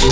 జై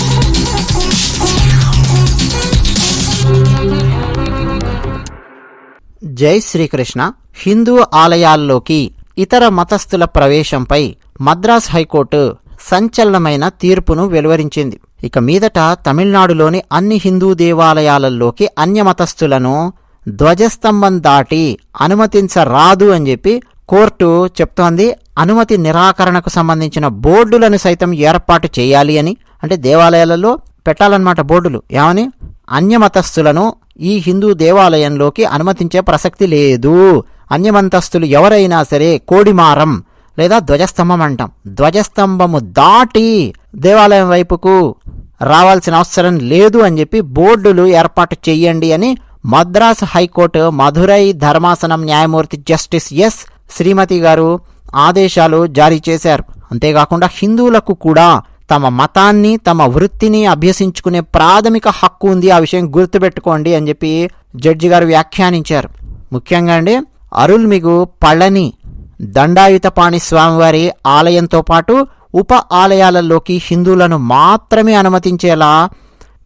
శ్రీకృష్ణ. హిందూ ఆలయాల్లోకి ఇతర మతస్థుల ప్రవేశంపై మద్రాస్ హైకోర్టు సంచలనమైన తీర్పును వెలువరించింది. ఇక మీదట తమిళనాడులోని అన్ని హిందూ దేవాలయాలలోకి అన్యమతస్థులను ధ్వజస్తంభం దాటి అనుమతించరాదు అని చెప్పి కోర్టు చెప్తోంది. అనుమతి నిరాకరణకు సంబంధించిన బోర్డులను సైతం ఏర్పాటు చేయాలి అని అంటే దేవాలయాలలో పెట్టాలన్నమాట బోర్డులు. ఏమని? అన్యమతస్థులను ఈ హిందూ దేవాలయంలోకి అనుమతించే ప్రసక్తి లేదు. అన్యమంతస్తులు ఎవరైనా సరే కోడిమారం లేదా ధ్వజస్తంభం అంటాం. ధ్వజస్తంభము దాటి దేవాలయం వైపుకు రావాల్సిన అవసరం లేదు అని చెప్పి బోర్డులు ఏర్పాటు చెయ్యండి అని మద్రాసు హైకోర్టు మధురై ధర్మాసనం న్యాయమూర్తి జస్టిస్ ఎస్ శ్రీమతి గారు ఆదేశాలు జారీ చేశారు. అంతేకాకుండా హిందువులకు కూడా తమ మతాన్ని తమ వృత్తిని అభ్యసించుకునే ప్రాథమిక హక్కు ఉంది. ఆ విషయం గుర్తుపెట్టుకోండి అని చెప్పి జడ్జి గారు వ్యాఖ్యానించారు. ముఖ్యంగా అండి అరుల్మిగు పళని దండాయుతపాణి స్వామివారి ఆలయంతో పాటు ఉప ఆలయాలలోకి హిందువులను మాత్రమే అనుమతించేలా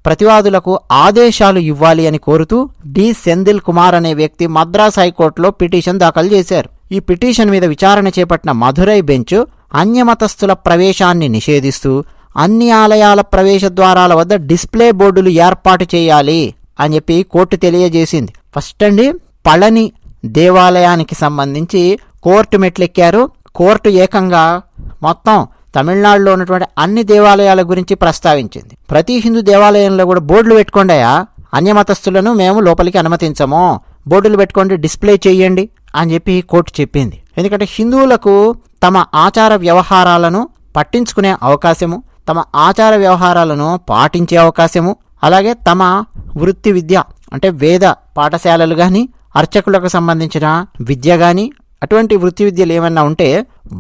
ప్రతివాదులకు ఆదేశాలు ఇవ్వాలి అని కోరుతూ డి. సెందిల్ కుమార్ అనే వ్యక్తి మద్రాస్ హైకోర్టులో పిటిషన్ దాఖలు చేశారు. ఈ పిటిషన్ మీద విచారణ చేపట్టిన మధురై బెంచ్ అన్యమతస్థుల ప్రవేశాన్ని నిషేధిస్తూ అన్ని ఆలయాల ప్రవేశ ద్వారాల వద్ద డిస్ప్లే బోర్డులు ఏర్పాటు చేయాలి అని చెప్పి కోర్టు తెలియజేసింది. ఫస్ట్ అండి పళని దేవాలయానికి సంబంధించి కోర్టు మెట్లెక్కారు. కోర్టు ఏకంగా మొత్తం తమిళనాడులో ఉన్నటువంటి అన్ని దేవాలయాల గురించి ప్రస్తావించింది. ప్రతి హిందూ దేవాలయంలో కూడా బోర్డులు పెట్టుకోండియా అన్యమతస్థులను మేము లోపలికి అనుమతించము. బోర్డులు పెట్టుకోండి డిస్ప్లే చేయండి అని చెప్పి కోర్టు చెప్పింది. ఎందుకంటే హిందువులకు తమ ఆచార వ్యవహారాలను పట్టించుకునే అవకాశము తమ ఆచార వ్యవహారాలను పాటించే అవకాశము అలాగే తమ వృత్తి విద్య అంటే వేద పాఠశాలలు కానీ అర్చకులకు సంబంధించిన విద్య కానీ అటువంటి వృత్తి విద్యలు ఏమన్నా ఉంటే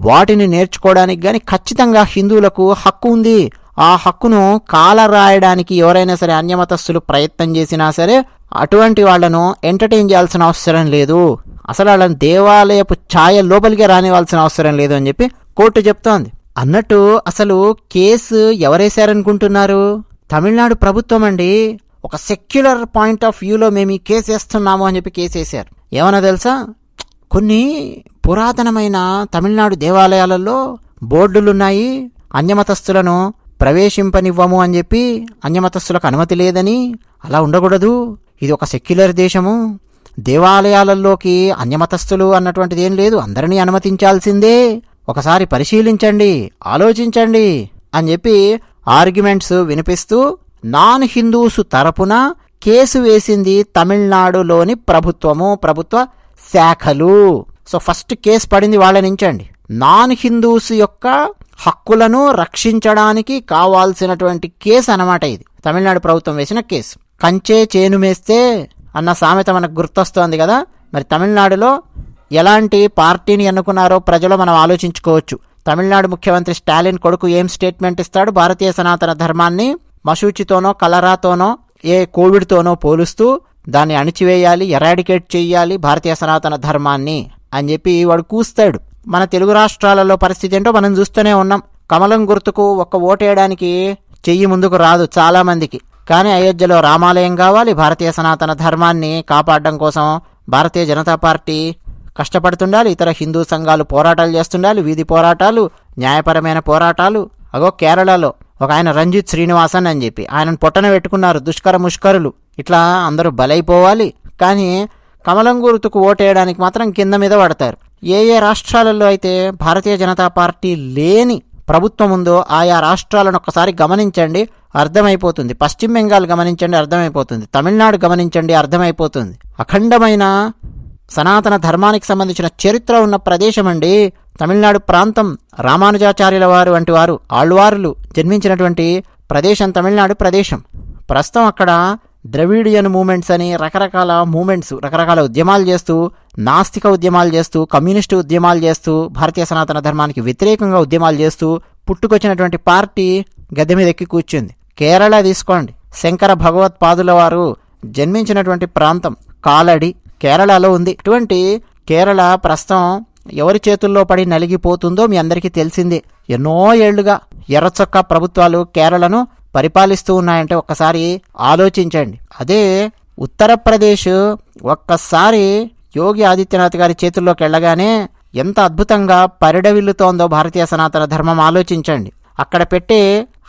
వాటిని నేర్చుకోవడానికి కానీ ఖచ్చితంగా హిందువులకు హక్కు ఉంది. ఆ హక్కును కాల రాయడానికి ఎవరైనా సరే అన్యమతస్థులు ప్రయత్నం చేసినా సరే అటువంటి వాళ్ళను ఎంటర్టైన్ చేయాల్సిన అవసరం లేదు. అసలు వాళ్ళని దేవాలయపు ఛాయ లోపలికే రానివ్వాల్సిన అవసరం లేదు అని చెప్పి కోర్టు చెప్తోంది. అన్నట్టు అసలు కేసు ఎవరేశారనుకుంటున్నారు? తమిళనాడు ప్రభుత్వం అండి ఒక సెక్యులర్ పాయింట్ ఆఫ్ వ్యూలో మేము ఈ కేసు వేస్తున్నాము అని చెప్పి కేసు వేశారు. ఏమన్నా తెలుసా? కొన్ని పురాతనమైన తమిళనాడు దేవాలయాలలో బోర్డులున్నాయి అన్యమతస్థులను ప్రవేశింపనివ్వము అని చెప్పి అన్యమతస్థులకు అనుమతి లేదని అలా ఉండకూడదు. ఇది ఒక సెక్యులర్ దేశము. దేవాలయాలలోకి అన్యమతస్థులు అన్నటువంటిది ఏం లేదు అందరినీ అనుమతించాల్సిందే. ఒకసారి పరిశీలించండి ఆలోచించండి అని చెప్పి ఆర్గ్యుమెంట్స్ వినిపిస్తూ నాన్ హిందూస్ తరపున కేసు వేసింది తమిళనాడులోని ప్రభుత్వము ప్రభుత్వ శాఖలు. సో ఫస్ట్ కేసు పడింది వాళ్ళ నుంచండి. నాన్ హిందూస్ యొక్క హక్కులను రక్షించడానికి కావాల్సినటువంటి కేసు అనమాట ఇది. తమిళనాడు ప్రభుత్వం వేసిన కేసు. కంచే చేను మేస్తే అన్న సామెత మనకు గుర్తొస్తోంది కదా. మరి తమిళనాడులో ఎలాంటి పార్టీని ఎన్నుకున్నారో ప్రజలు మనం ఆలోచించుకోవచ్చు. తమిళనాడు ముఖ్యమంత్రి స్టాలిన్ కొడుకు ఏం స్టేట్మెంట్ ఇస్తాడు? భారతీయ సనాతన ధర్మాన్ని మసూచితోనో కలరాతోనో ఏ కోవిడ్తోనో పోలుస్తూ దాన్ని అణిచివేయాలి ఎరాడికేట్ చేయాలి భారతీయ సనాతన ధర్మాన్ని అని చెప్పి వాడు కూస్తాడు. మన తెలుగు రాష్ట్రాలలో పరిస్థితి ఏంటో మనం చూస్తూనే ఉన్నాం. కమలం గుర్తుకు ఒక్క ఓటేయడానికి చెయ్యి ముందుకు రాదు చాలామందికి. కానీ అయోధ్యలో రామాలయం కావాలి భారతీయ సనాతన ధర్మాన్ని కాపాడడం కోసం భారతీయ జనతా పార్టీ కష్టపడుతుండాలి ఇతర హిందూ సంఘాలు పోరాటాలు చేస్తుండాలి వీధి పోరాటాలు న్యాయపరమైన పోరాటాలు. అగో కేరళలో ఒక ఆయన రంజిత్ శ్రీనివాసన్ అని చెప్పి ఆయనను పొట్టన పెట్టుకున్నారు దుష్కర ముష్కరులు. ఇట్లా అందరూ బలైపోవాలి. కానీ కమలం గుర్తుకు ఓటేయడానికి మాత్రం కింద మీద పడతారు. ఏ ఏ రాష్ట్రాలలో అయితే భారతీయ జనతా పార్టీ లేని ప్రభుత్వం ఉందో ఆయా రాష్ట్రాలను ఒక్కసారి గమనించండి అర్థమైపోతుంది. పశ్చిమ బెంగాల్ గమనించండి అర్థమైపోతుంది. తమిళనాడు గమనించండి అర్థమైపోతుంది. అఖండమైన సనాతన ధర్మానికి సంబంధించిన చరిత్ర ఉన్న ప్రదేశం అండి తమిళనాడు ప్రాంతం. రామానుజాచార్యుల వారు వంటి వారు ఆళ్వారులు జన్మించినటువంటి ప్రదేశం తమిళనాడు ప్రదేశం. ప్రస్తుతం అక్కడ ద్రవిడియన్ మూమెంట్స్ అని రకరకాల మూమెంట్స్ రకరకాల ఉద్యమాలు చేస్తూ నాస్తిక ఉద్యమాలు చేస్తూ కమ్యూనిస్టు ఉద్యమాలు చేస్తూ భారతీయ సనాతన ధర్మానికి వ్యతిరేకంగా ఉద్యమాలు చేస్తూ పుట్టుకొచ్చినటువంటి పార్టీ గద్దె మీద ఎక్కి కూర్చుంది. కేరళ తీసుకోండి. శంకర భగవత్పాదుల వారు జన్మించినటువంటి ప్రాంతం కాలడి. కేరళలో ఉంది. ఇటువంటి కేరళ ప్రస్తుతం ఎవరి చేతుల్లో పడి నలిగిపోతుందో మీ అందరికీ తెలిసిందే. ఎన్నో ఏళ్ళుగా ఎర్రచొక్క ప్రభుత్వాలు కేరళను పరిపాలిస్తూ ఉన్నాయంటే ఒక్కసారి ఆలోచించండి. అదే ఉత్తరప్రదేశ్ ఒక్కసారి యోగి ఆదిత్యనాథ్ గారి చేతుల్లోకి వెళ్ళగానే ఎంత అద్భుతంగా పరిడవిల్లుతోందో భారతీయ సనాతన ధర్మం ఆలోచించండి. అక్కడ పెట్టే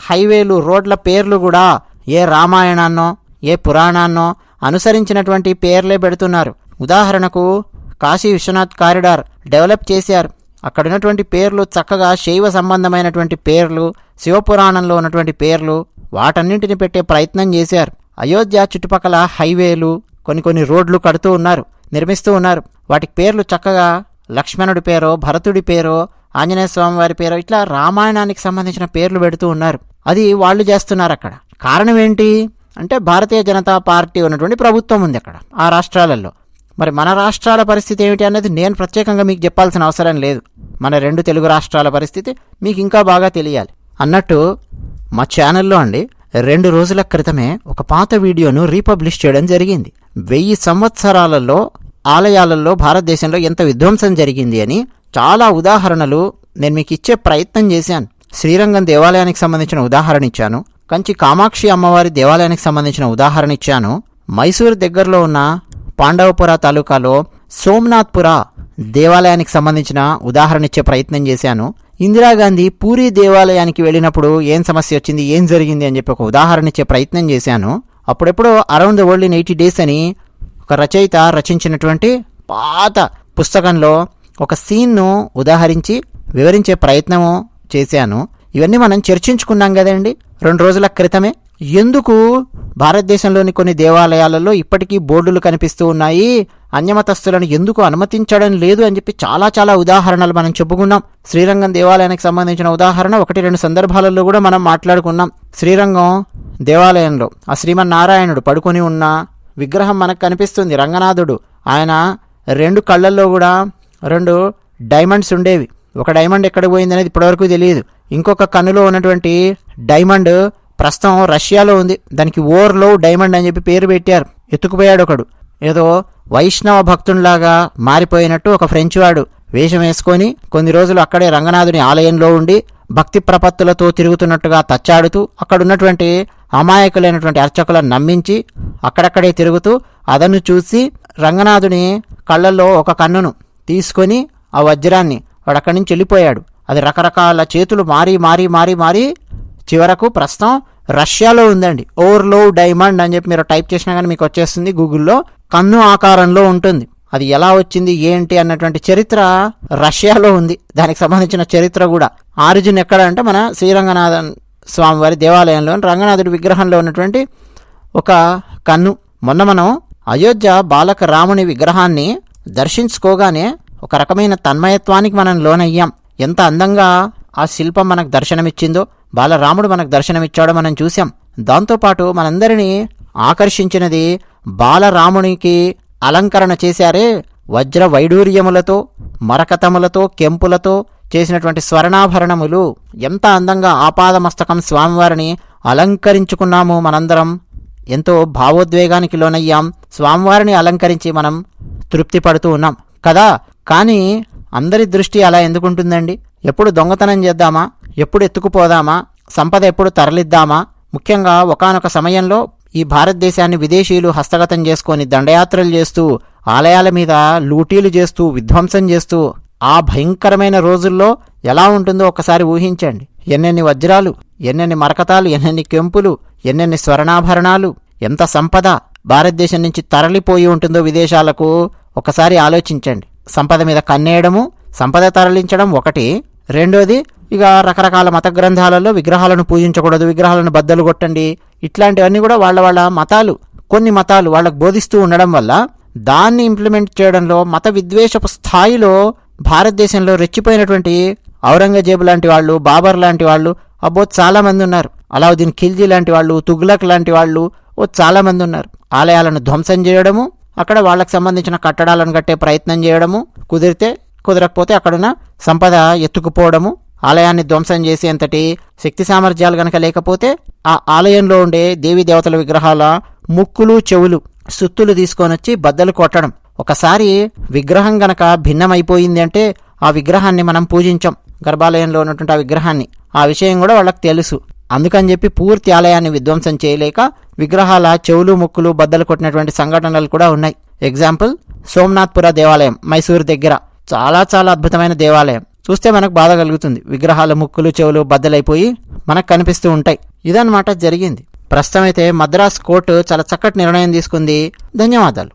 హైవేలు రోడ్ల పేర్లు కూడా ఏ రామాయణాన్నో ఏ పురాణాన్నో అనుసరించినటువంటి పేర్లే పెడుతున్నారు. ఉదాహరణకు కాశీ విశ్వనాథ్ కారిడార్ డెవలప్ చేశారు. అక్కడ ఉన్నటువంటి పేర్లు చక్కగా శైవ సంబంధమైనటువంటి పేర్లు శివపురాణంలో ఉన్నటువంటి పేర్లు వాటన్నింటిని పెట్టే ప్రయత్నం చేశారు. అయోధ్య చుట్టుపక్కల హైవేలు కొన్ని కొన్ని రోడ్లు కడుతూ ఉన్నారు నిర్మిస్తూ ఉన్నారు. వాటికి పేర్లు చక్కగా లక్ష్మణుడి పేరో భరతుడి పేరో ఆంజనేయ స్వామి వారి పేరో ఇట్లా రామాయణానికి సంబంధించిన పేర్లు పెడుతూ ఉన్నారు. అది వాళ్ళు చేస్తున్నారు అక్కడ. కారణం ఏంటి? అంటే భారతీయ జనతా పార్టీ ఉన్నటువంటి ప్రభుత్వం ఉంది అక్కడ ఆ రాష్ట్రాలలో. మరి మన రాష్ట్రాల పరిస్థితి ఏమిటి అనేది నేను ప్రత్యేకంగా మీకు చెప్పాల్సిన అవసరం లేదు. మన రెండు తెలుగు రాష్ట్రాల పరిస్థితి మీకు ఇంకా బాగా తెలియాలి. అన్నట్టు మా ఛానల్లో అండి రెండు రోజుల క్రితమే ఒక పాత వీడియోను రీపబ్లిష్ చేయడం జరిగింది. వెయ్యి సంవత్సరాలలో ఆలయాలలో భారతదేశంలో ఎంత విధ్వంసం జరిగింది అని చాలా ఉదాహరణలు నేను మీకు ఇచ్చే ప్రయత్నం చేశాను. శ్రీరంగం దేవాలయానికి సంబంధించిన ఉదాహరణ ఇచ్చాను. కంచి కామాక్షి అమ్మవారి దేవాలయానికి సంబంధించిన ఉదాహరణ ఇచ్చాను. మైసూరు దగ్గరలో ఉన్న పాండవపుర తాలూకాలో సోమనాథ్పుర దేవాలయానికి సంబంధించిన ఉదాహరణ ఇచ్చే ప్రయత్నం చేశాను. ఇందిరాగాంధీ పూరి దేవాలయానికి వెళ్ళినప్పుడు ఏం సమస్య వచ్చింది ఏం జరిగింది అని చెప్పి ఒక ఉదాహరణ ఇచ్చే ప్రయత్నం చేశాను. అప్పుడెప్పుడో around the world in eighty days అని ఒక రచయిత రచించినటువంటి పాత పుస్తకంలో ఒక సీన్ను ఉదాహరించి వివరించే ప్రయత్నము చేశాను. ఇవన్నీ మనం చర్చించుకున్నాం కదండి. రెండు రోజుల క్రితమే. ఎందుకు? భారతదేశంలోని కొన్ని దేవాలయాలలో ఇప్పటికీ బోర్డులు కనిపిస్తూ ఉన్నాయి. అన్యమతస్తులను ఎందుకు అనుమతించడం లేదు అని చెప్పి చాలా చాలా ఉదాహరణలు మనం చెప్పుకున్నాం. శ్రీరంగం దేవాలయానికి సంబంధించిన ఉదాహరణ ఒకటి రెండు సందర్భాలలో కూడా మనం మాట్లాడుకున్నాం. శ్రీరంగం దేవాలయంలో ఆ శ్రీమన్నారాయణుడు పడుకొని ఉన్న విగ్రహం మనకు కనిపిస్తుంది రంగనాథుడు. ఆయన రెండు కళ్ళల్లో కూడా రెండు డైమండ్స్ ఉండేవి. ఒక డైమండ్ ఎక్కడ పోయింది అనేది ఇప్పటివరకు తెలియదు. ఇంకొక కన్నులో ఉన్నటువంటి డైమండ్ ప్రస్తుతం రష్యాలో ఉంది. దానికి ఓర్లో డైమండ్ అని చెప్పి పేరు పెట్టారు. ఎత్తుకుపోయాడు ఒకడు. ఏదో వైష్ణవ భక్తునిలాగా మారిపోయినట్టు ఒక ఫ్రెంచ్ వాడు వేషం వేసుకొని కొన్ని రోజులు అక్కడే రంగనాథుని ఆలయంలో ఉండి భక్తి ప్రపత్తులతో తిరుగుతున్నట్టుగా తచ్చాడుతూ అక్కడున్నటువంటి అమాయకులైనటువంటి అర్చకులను నమ్మించి అక్కడక్కడే తిరుగుతూ అదను చూసి రంగనాథుని కళ్ళల్లో ఒక కన్నును తీసుకొని ఆ వజ్రాన్ని వాడు అక్కడి నుంచి వెళ్ళిపోయాడు. అది రకరకాల చేతులు మారి మారి మారి మారి చివరకు ప్రస్తుతం రష్యాలో ఉందండి. ఓవర్లో డైమండ్ అని చెప్పి మీరు టైప్ చేసినా కానీ మీకు వచ్చేస్తుంది గూగుల్లో. కన్ను ఆకారంలో ఉంటుంది. అది ఎలా వచ్చింది ఏంటి అన్నటువంటి చరిత్ర రష్యాలో ఉంది. దానికి సంబంధించిన చరిత్ర కూడా. ఆరిజిన్ ఎక్కడ అంటే మన శ్రీరంగనాథన్ స్వామివారి దేవాలయంలో రంగనాథుడి విగ్రహంలో ఉన్నటువంటి ఒక కన్ను. మొన్న మనం అయోధ్య బాలక రాముని విగ్రహాన్ని దర్శించుకోగానే ఒక రకమైన తన్మయత్వానికి మనం లోనయ్యాం. ఎంత అందంగా ఆ శిల్పం మనకు దర్శనమిచ్చిందో బాలరాముడు మనకు దర్శనమిచ్చాడో మనం చూసాం దాంతోపాటు మనందరినీ ఆకర్షించినది బాలరామునికి అలంకరణ చేశారే వజ్ర వైడూర్యములతో మరకతములతో కెంపులతో చేసినటువంటి స్వర్ణాభరణములు. ఎంత అందంగా ఆపాదమస్తకం స్వామివారిని అలంకరించుకున్నాము మనందరం. ఎంతో భావోద్వేగానికి లోనయ్యాం. స్వామివారిని అలంకరించి మనం తృప్తి పడుతూ ఉన్నాం. కదా కానీ అందరి దృష్టి అలా ఎందుకుంటుందండి? ఎప్పుడు దొంగతనం చేద్దామా? ఎప్పుడు ఎత్తుకుపోదామా? సంపద ఎప్పుడు తరలిద్దామా? ముఖ్యంగా ఒకానొక సమయంలో ఈ భారతదేశాన్ని విదేశీయులు హస్తగతం చేసుకొని దండయాత్రలు చేస్తూ ఆలయాల మీద లూటీలు చేస్తూ విధ్వంసం చేస్తూ ఆ భయంకరమైన రోజుల్లో ఎలా ఉంటుందో ఒకసారి ఊహించండి. ఎన్నెన్ని వజ్రాలు ఎన్నెన్ని మరకతాలు ఎన్నెన్ని కెంపులు ఎన్నెన్ని స్వర్ణాభరణాలు ఎంత సంపద భారతదేశం నుంచి తరలిపోయి ఉంటుందో విదేశాలకు ఒకసారి ఆలోచించండి. సంపద మీద కన్నేయడము సంపద తరలించడం ఒకటి. రెండోది ఇక రకరకాల మత గ్రంథాలలో విగ్రహాలను పూజించకూడదు విగ్రహాలను బద్దలు కొట్టండి. ఇట్లాంటివన్నీ కూడా వాళ్ళ వాళ్ళ మతాలు కొన్ని మతాలు వాళ్ళకు బోధిస్తూ ఉండడం వల్ల దాన్ని ఇంప్లిమెంట్ చేయడంలో మత విద్వేషపు స్థాయిలో భారతదేశంలో రెచ్చిపోయినటువంటి ఔరంగజేబు లాంటి వాళ్ళు బాబర్ లాంటి వాళ్ళు అబ్బో చాలామంది ఉన్నారు. అలావుద్దీన్ ఖిల్జీ లాంటి వాళ్ళు తుగ్లక్ లాంటి వాళ్ళు ఓ చాలా మంది ఉన్నారు. ఆలయాలను ధ్వంసం చేయడము అక్కడ వాళ్ళకి సంబంధించిన కట్టడాలను కట్టే ప్రయత్నం చేయడము కుదిరితే కుదరకపోతే అక్కడున్న సంపద ఎత్తుకుపోవడము ఆలయాన్ని ధ్వంసం చేసేంతటి శక్తి సామర్థ్యాలు గనక లేకపోతే ఆ ఆలయంలో ఉండే దేవీ దేవతల విగ్రహాల ముక్కులు చెవులు సుత్తులు తీసుకొని వచ్చి బద్దలు కొట్టడం. ఒకసారి విగ్రహం గనక భిన్నమైపోయింది అంటే ఆ విగ్రహాన్ని మనం పూజించం. గర్భాలయంలో ఉన్నటువంటి ఆ విగ్రహాన్ని. ఆ విషయం కూడా వాళ్ళకి తెలుసు. అందుకని చెప్పి పూర్తి ఆలయాన్ని విధ్వంసం చేయలేక విగ్రహాల చెవులు ముక్కులు బద్దలు కొట్టినటువంటి సంఘటనలు కూడా ఉన్నాయి. ఎగ్జాంపుల్ సోమనాథ్పుర దేవాలయం మైసూరు దగ్గర. చాలా చాలా అద్భుతమైన దేవాలయం. చూస్తే మనకు బాధ కలుగుతుంది. విగ్రహాల ముక్కులు చెవులు బద్దలైపోయి మనకు కనిపిస్తూ ఉంటాయి. ఇదన్నమాట జరిగింది. ప్రస్తుతం అయితే మద్రాస్ కోర్టు చాలా చక్కటి నిర్ణయం తీసుకుంది. ధన్యవాదాలు.